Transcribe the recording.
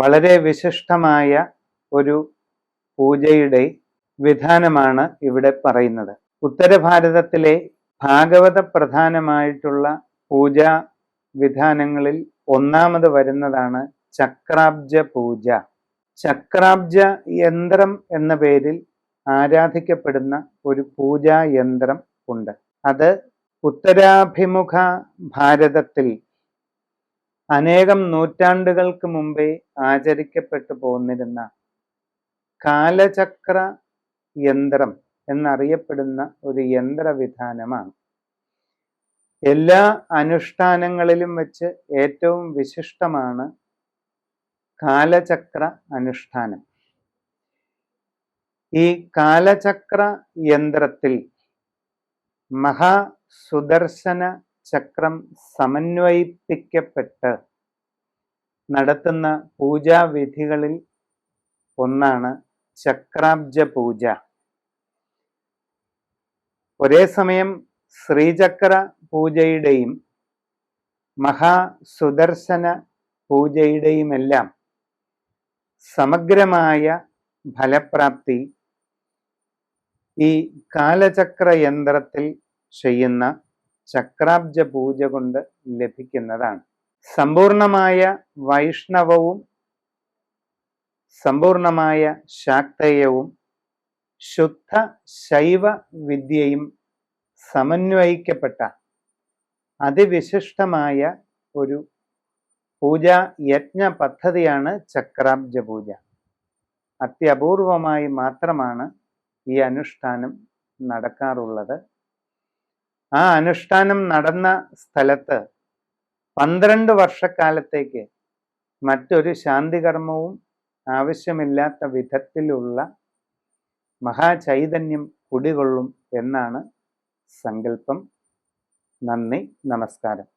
വളരെ വിശിഷ്ടമായ ഒരു പൂജയുടെ വിധാനമാണ് ഇവിടെ പറയുന്നത്. ഉത്തരഭാരതത്തിലെ ഭാഗവത പ്രധാനമായിട്ടുള്ള പൂജാ വിധാനങ്ങളിൽ ഒന്നാമത് വരുന്നതാണ് ചക്രാബ്ജ പൂജ. ചക്രാബ്ജ യന്ത്രം എന്ന പേരിൽ ആരാധിക്കപ്പെടുന്ന ഒരു പൂജാ യന്ത്രം ഉണ്ട്. അത് ഉത്തരാഭിമുഖ ഭാരതത്തിൽ അനേകം നൂറ്റാണ്ടുകൾക്ക് മുമ്പേ ആചരിക്കപ്പെട്ടു പോന്നിരുന്ന കാലചക്ര യന്ത്രം എന്നറിയപ്പെടുന്ന ഒരു യന്ത്രവിധാനമാണ്. എല്ലാ അനുഷ്ഠാനങ്ങളിലും വെച്ച് ഏറ്റവും വിശിഷ്ടമാണ് കാലചക്ര അനുഷ്ഠാനം. ഈ കാലചക്ര യന്ത്രത്തിൽ മഹാസുദർശന ചക്രം സമന്വയിപ്പിക്കപ്പെട്ട് നടത്തുന്ന പൂജാവിധികളിൽ ഒന്നാണ് ചക്രാബ്ജ പൂജ ഒരേ സമയം ശ്രീചക്ര പൂജയുടെയും മഹാസുദർശന പൂജയുടെയുമെല്ലാം സമഗ്രമായ ഫലപ്രാപ്തി ഈ കാലചക്ര യന്ത്രത്തിൽ ചെയ്യുന്ന ചക്രാബ്ജ പൂജ കൊണ്ട് ലഭിക്കുന്നതാണ്. സമ്പൂർണമായ വൈഷ്ണവവും സമ്പൂർണമായ ശാക്തേയവും ശുദ്ധ ശൈവ വിദ്യയും സമന്വയിക്കപ്പെട്ട അതിവിശിഷ്ടമായ ഒരു പൂജാ യജ്ഞ പദ്ധതിയാണ് ചക്രാബ്ജ പൂജ. അത്യപൂർവമായി മാത്രമാണ് ഈ അനുഷ്ഠാനം നടക്കാറുള്ളത്. ആ അനുഷ്ഠാനം നടന്ന സ്ഥലത്ത് പന്ത്രണ്ട് വർഷക്കാലത്തേക്ക് മറ്റൊരു ശാന്തികർമ്മവും ആവശ്യമില്ലാത്ത വിധത്തിലുള്ള മഹാചൈതന്യം കുടികൊള്ളും എന്നാണ് സങ്കല്പം. നന്ദി നമസ്കാരം.